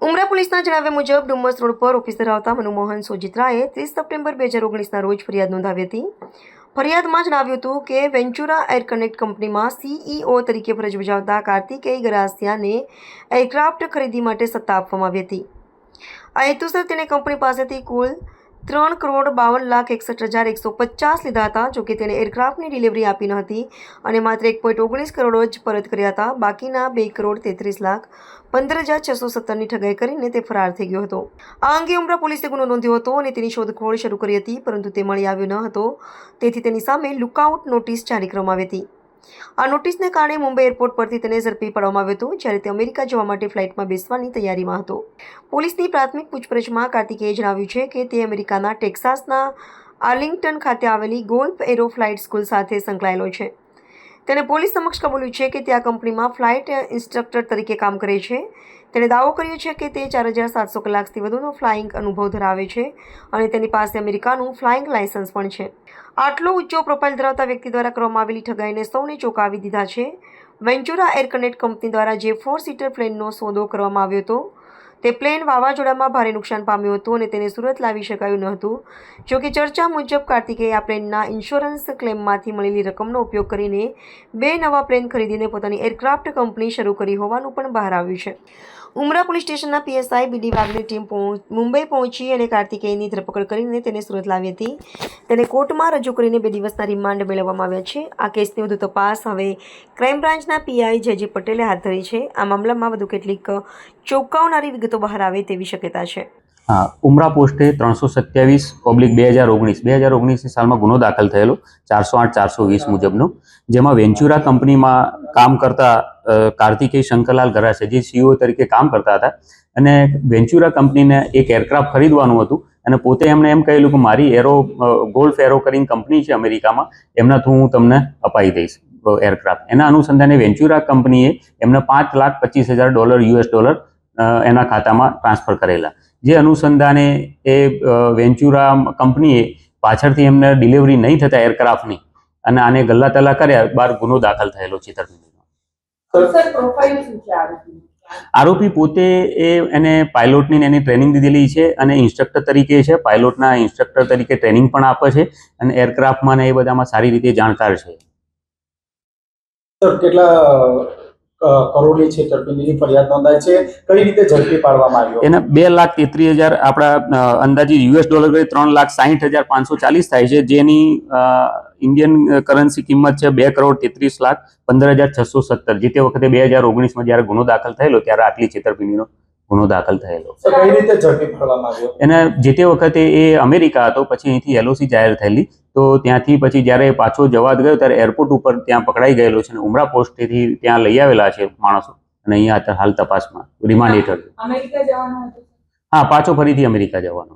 ઉમરા પોલીસના જણાવ્યા મુજબ ડુમ્મસ રોડ પર ઓફિસ ધરાવતા મનમોહન સોજિત્રાએ ત્રીસ સપ્ટેમ્બર બે હજાર ઓગણીસના રોજ ફરિયાદ નોંધાવી હતી. ફરિયાદમાં જણાવ્યું હતું કે વેન્ચુરા એર કનેક્ટ કંપનીમાં સીઈઓ તરીકે ફરજ બજાવતા કાર્તિકેય ગરાસિયાને એરક્રાફ્ટ ખરીદી માટે સત્તા આપવામાં આવી હતી. આ હેતુસર તેને કંપની પાસેથી કુલ ત્રણ કરોડ બાવન લાખ એકસઠ હજાર એકસો પચાસ લીધા હતા જોકે તેણે એરક્રાફ્ટની ડિલિવરી આપી ન હતી અને માત્ર એક પોઈન્ટ ઓગણીસ કરોડ જ પરત કર્યા હતા. બાકીના બે કરોડ તેત્રીસ લાખ પંદર હજાર છસો સત્તરની ઠગાઈ કરીને તે ફરાર થઈ ગયો હતો. આ અંગે ઉમરા પોલીસે ગુનો નોંધ્યો હતો અને તેની શોધખોળ શરૂ કરી હતી, પરંતુ તે મળી આવ્યો ન હતો. તેથી તેની સામે લુકઆઉટ નોટિસ જારી કરવામાં આવી હતી. આ નોટિસને કારણે મુંબઈ એરપોર્ટ પરથી તેને ઝડપી પાડવામાં આવ્યો હતો, જ્યારે તે અમેરિકા જવા માટે ફ્લાઇટમાં બેસવાની તૈયારીમાં હતો. પોલીસની પ્રાથમિક પૂછપરછમાં કાર્તિકેયે જણાવ્યું છે કે તે અમેરિકાના ટેક્સાસના આર્લિંગ્ટન ખાતે આવેલી ગોલ્ફ એરો ફ્લાઇટ સ્કૂલ સાથે સંકળાયેલો છે. તેણે પોલીસ સમક્ષ કબૂલ્યું છે કે તે આ કંપનીમાં ફ્લાઇટ ઇન્સ્ટ્રક્ટર તરીકે કામ કરે છે. તેણે દાવો કર્યો છે કે તે ચાર હજાર સાતસો કલાકથી વધુનો ફ્લાઇંગ અનુભવ ધરાવે છે અને તેની પાસે અમેરિકાનું ફ્લાઇંગ લાયસન્સ પણ છે. આટલો ઊંચો પ્રોફાઇલ ધરાવતા વ્યક્તિ દ્વારા કરવામાં આવેલી ઠગાઈને સૌને ચોંકાવી દીધા છે. વેન્ચુરા એર કનેક્ટ કંપની દ્વારા જે ફોર સીટર પ્લેનનો સોદો કરવામાં આવ્યો હતો તે પ્લેન વાવાઝોડામાં ભારે નુકસાન પામ્યું હતું અને તેને સુરત લાવી શકાયું ન હતું. જોકે ચર્ચા મુજબ કાર્તિકેય આ પ્લેનના ઇન્સ્યોરન્સ ક્લેમમાંથી મળેલી રકમનો ઉપયોગ કરીને બે નવા પ્લેન ખરીદીને પોતાની એરક્રાફ્ટ કંપની શરૂ કરી હોવાનું પણ બહાર આવ્યું છે. ઉમરા પોલીસ સ્ટેશનના પીએસઆઈ બીડી વાઘની ટીમ મુંબઈ પહોંચી અને કાર્તિકેયની ધરપકડ કરીને તેને સુરત લાવી હતી. તેને કોર્ટમાં રજૂ કરીને બે દિવસના રિમાન્ડ મેળવવામાં આવ્યા છે. આ કેસની વધુ તપાસ હવે ક્રાઇમ બ્રાન્ચના પીઆઈ જેજી પટેલે હાથ ધરી છે. આ મામલામાં વધુ કેટલીક ચોંકાવનારી વિગતો બહાર આવે તેવી શક્યતા છે. હા, ઉમરા પોસ્ટે ત્રણસો સત્યાવીસ પબ્લિક બે હજાર ઓગણીસ, બે હજાર ઓગણીસની સાલમાં ગુનો દાખલ થયેલો, ચારસો આઠ, ચારસો વીસ મુજબનો, જેમાં વેન્ચુરા કંપનીમાં કામ કરતા કાર્તિકેય શંકરલાલ ગરાસે જે સીઈઓ તરીકે કામ કરતા હતા. અને વેન્ચુરા કંપનીને એક એરક્રાફ્ટ ખરીદવાનું હતું અને પોતે એમણે એમ કહેલું કે મારી એરો ગોલ્ફ એરો કરીને કંપની છે અમેરિકામાં એમના થ્રુ હું તમને અપાઈ દઈશ એરક્રાફ્ટ. એના અનુસંધાને વેન્ચુરા કંપનીએ એમને પાંચ લાખ પચીસ હજાર ડોલર, યુએસ ડોલર એના ખાતામાં ટ્રાન્સફર કરેલા. જે અનુસંધાને એ વેન્ચુરા કંપનીએ પાછળથી એમને ડિલિવરી નહીં થતા એરક્રાફ્ટની અને આને ગલ્લા તલા કર્યા બાર ગુનો દાખલ થયેલો છે આરોપી પોતે એ એને પાયલોટની એની ટ્રેનિંગ દીધેલી છે અને ઇન્સ્ટ્રક્ટર તરીકે છે. પાયલોટના ઇન્સ્ટ્રક્ટર તરીકે ટ્રેનિંગ પણ આપે છે અને એરક્રાફ્ટમાં ને એ બધામાં સારી રીતે જાણકાર છે. સર કેટલા કરોડની છેતરપિંડીની ફરિયાદ નોંધાઈ છે. કઈ રીતે ઝડપી પાડવામાં આવ્યો એના બે લાખ તેત્રીસ હજાર આપણા અંદાજે યુએસ ડોલર કરી ત્રણ લાખ સાહીઠ હજાર પાંચસો ચાલીસ થાય છે, જેની ઇન્ડિયન કરન્સી કિંમત છે બે કરોડ તેત્રીસ લાખ પંદર હજાર છસો સત્તર. જે તે વખતે બે હજાર ઓગણીસમાં જ્યારે ગુનો દાખલ થયેલો, ત્યારે આટલી છેતરપિંડીનો ગુનો દાખલ થયેલો. કઈ રીતે ઝડપી પાડવામાં આવ્યો? એને જે તે વખતે એ અમેરિકા હતો પછી અહીંથી એલઓસી જાહેર થયેલી. તો ત્યાંથી પછી જ્યારે પાછો જવા ગયો ત્યારે એરપોર્ટ ઉપર ત્યાં પકડાઈ ગયેલો છે અને ઉમરા પોસ્ટેથી ત્યાં લઈ આવેલા છે માણસો. અને અહીંયા અત્યારે હાલ તપાસમાં રિમાન્ડ હેઠળ. છે. અમેરિકા જવાનું હતું હા પાછો ફરીથી અમેરિકા જવાનો.